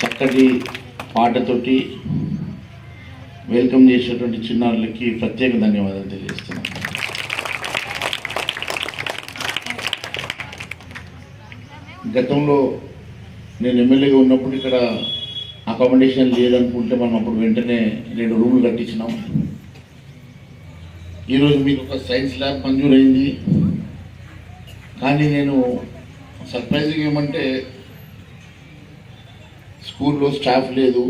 చక్కటి పాటతోటి వెల్కమ్ చేసేటువంటి చిన్నారులకి ప్రత్యేక ధన్యవాదాలు తెలియజేస్తున్నాను. గతంలో నేను ఎమ్మెల్యేగా ఉన్నప్పుడు ఇక్కడ అకామిడేషన్ లేదనుకుంటే మనం అప్పుడు వెంటనే రెండు రూములు కట్టించినాం. ఈరోజు మీకు ఒక సైన్స్ ల్యాబ్ మంజూరైంది. కానీ నేను సర్ప్రైజింగ్ ఏమంటే స్కూల్లో స్టాఫ్ లేదు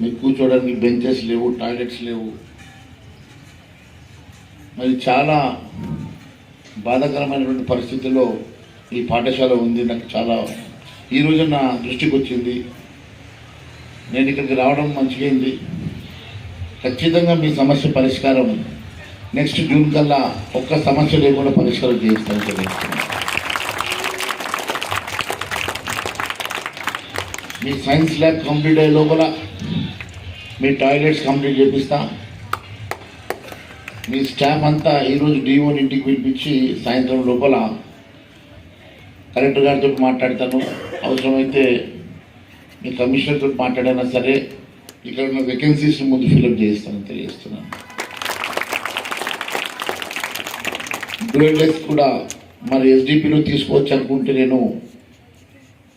మీకు కూర్చోవడానికి బెంచెస్ లేవు టాయిలెట్స్ లేవు. మరి చాలా బాధాకరమైనటువంటి పరిస్థితుల్లో ఈ పాఠశాల ఉంది నాకు చాలా ఈ రోజు నా దృష్టికి వచ్చింది. నేను ఇక్కడికి రావడం మంచిగైంది. ఖచ్చితంగా మీ సమస్య పరిష్కారం నెక్స్ట్ జూన్ కల్లా ఒక్క సమస్య లేకుండా పరిష్కారం చేయిస్తాను తెలియజేస్తున్నాను మీ సైన్స్ ల్యాబ్ కంప్లీట్ అయ్యే లోపల మీ టాయిలెట్స్ కంప్లీట్ చేపిస్తా. మీ స్టాఫ్ అంతా ఈరోజు డిఓని ఇంటికి పిలిపించి సాయంత్రం లోపల కలెక్టర్ గారితో మాట్లాడతాను. అవసరమైతే మీ కమిషనర్తో మాట్లాడైనా సరే ఇక్కడ ఉన్న వేకెన్సీస్ ముందు ఫిల్అప్ చేయిస్తానని తెలియజేస్తున్నాను. డ్యూయల్ కూడా మరి ఎస్డిపిలో తీసుకోవచ్చు అనుకుంటే నేను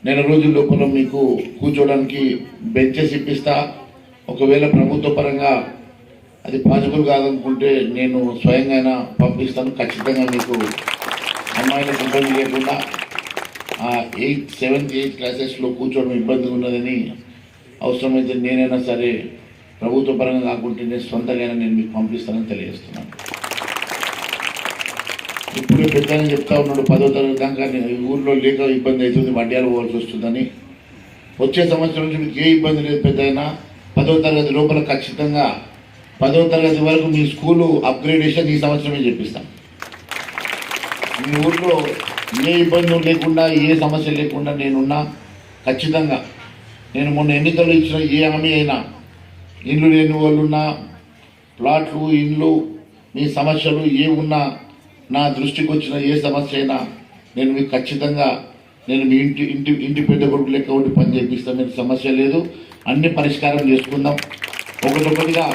నెల రోజుల లోపల మీకు కూర్చోడానికి బెంచెస్ ఇప్పిస్తా. ఒకవేళ ప్రభుత్వ పరంగా అది పాజిబుల్ కాదనుకుంటే నేను స్వయంగా పంపిస్తాను. ఖచ్చితంగా మీకు అమ్మాయిలకు ఇబ్బంది లేకుండా ఆ ఎయిత్ సెవెంత్ ఎయిత్ క్లాసెస్లో కూర్చోవడం ఇబ్బంది ఉన్నదని అవసరమైతే నేనైనా సరే ప్రభుత్వ పరంగా కాకుంటే నేను సొంతంగా నేను మీకు పంపిస్తానని తెలియజేస్తున్నాను. ఇప్పుడే పెద్ద చెప్తా ఉన్నాడు పదో తరగతి దాకా నేను ఊర్లో లేక ఇబ్బంది అవుతుంది వడ్యాలు పోవాల్సి వస్తుందని. వచ్చే సంవత్సరం నుంచి మీకు ఏ ఇబ్బంది లేదు పెద్ద అయినా పదో తరగతి లోపల ఖచ్చితంగా పదో తరగతి వరకు మీ స్కూలు అప్గ్రేడేషన్ ఈ సంవత్సరమే చెప్పిస్తాం. మీ ఊర్లో ఏ ఇబ్బంది లేకుండా ఏ సమస్య లేకుండా నేనున్నా ఖచ్చితంగా నేను మొన్న ఎన్నికలు ఇచ్చిన ఏ హామీ అయినా ఇండ్లు లేని వాళ్ళు ఉన్నా ప్లాట్లు ఇండ్లు మీ సమస్యలు ఏ ఉన్నా నా దృష్టికి వచ్చిన ఏ సమస్య అయినా నేను మీకు ఖచ్చితంగా నేను మీ ఇంటి ఇంటి ఇంటి పెద్ద కొడుకు లెక్క ఉండి పని చేపిస్తాను మీకు సమస్య లేదు. అన్ని పరిష్కారం చేసుకుందాం. ఒకటొకటిగా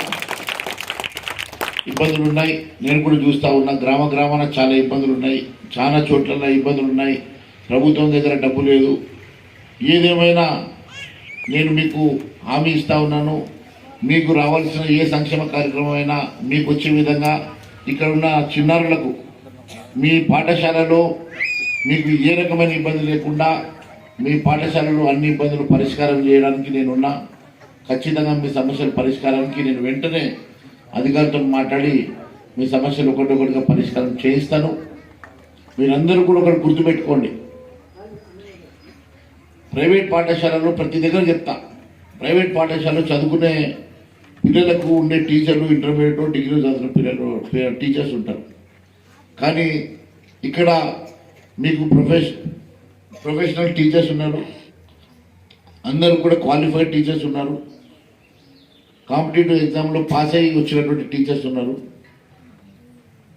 ఇబ్బందులు ఉన్నాయి నేను కూడా చూస్తూ ఉన్నా గ్రామ గ్రామాన చాలా ఇబ్బందులు ఉన్నాయి చాలా చోట్ల ఇబ్బందులు ఉన్నాయి ప్రభుత్వం దగ్గర డబ్బు లేదు. ఏదేమైనా నేను మీకు హామీ ఇస్తూ ఉన్నాను. మీకు రావాల్సిన ఏ సంక్షేమ కార్యక్రమం అయినా మీకు వచ్చే విధంగా ఇక్కడ ఉన్న చిన్నారులకు మీ పాఠశాలలో మీకు ఏ రకమైన ఇబ్బంది లేకుండా మీ పాఠశాలలో అన్ని ఇబ్బందులు పరిష్కారం చేయడానికి నేనున్నా. ఖచ్చితంగా మీ సమస్యల పరిష్కారానికి నేను వెంటనే అధికారితో మాట్లాడి మీ సమస్యలు ఒకటొకటిగా పరిష్కారం చేయిస్తాను. మీరందరూ కూడా ఒకటి గుర్తుపెట్టుకోండి. ప్రైవేట్ పాఠశాలలో ప్రతి దగ్గర చెప్తా. ప్రైవేట్ పాఠశాలలో చదువుకునే పిల్లలకు ఉండే టీచర్లు ఇంటర్మీడియట్ డిగ్రీ చదువుకునే పిల్లలు టీచర్స్ ఉంటారు. కానీ ఇక్కడ మీకు ప్రొఫెష ప్రొఫెషనల్ టీచర్స్ ఉన్నారు. అందరూ కూడా క్వాలిఫైడ్ టీచర్స్ ఉన్నారు. కాంపిటేటివ్ ఎగ్జామ్లో పాస్ అయ్యి వచ్చినటువంటి టీచర్స్ ఉన్నారు.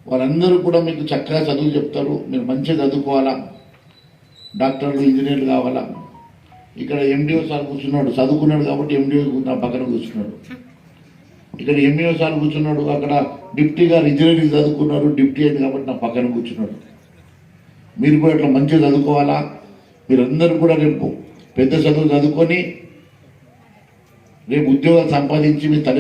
వారందరూ కూడా మీకు చక్కగా చదువు చెప్తారు. మీరు మంచిగా చదువుకోవాలా? డాక్టర్లు ఇంజనీర్లు కావాలా? ఇక్కడ ఎండిఓ సార్ కూర్చున్నాడు. చదువుకున్నాడు కాబట్టి ఎండిఓ నా పక్కన కూర్చున్నాడు. ఇక్కడ ఎంఈఓ సార్ కూర్చున్నాడు. అక్కడ డిప్టీగా ఇంజనీరింగ్ చదువుకున్నాడు. డిప్టీ అయింది కాబట్టి నా పక్కన కూర్చున్నాడు. మీరు కూడా ఇట్లా మంచిగా చదువుకోవాలా? మీరందరూ కూడా రేపు పెద్ద చదువు చదువుకొని రేపు ఉద్యోగాలు సంపాదించి మీ తల్లి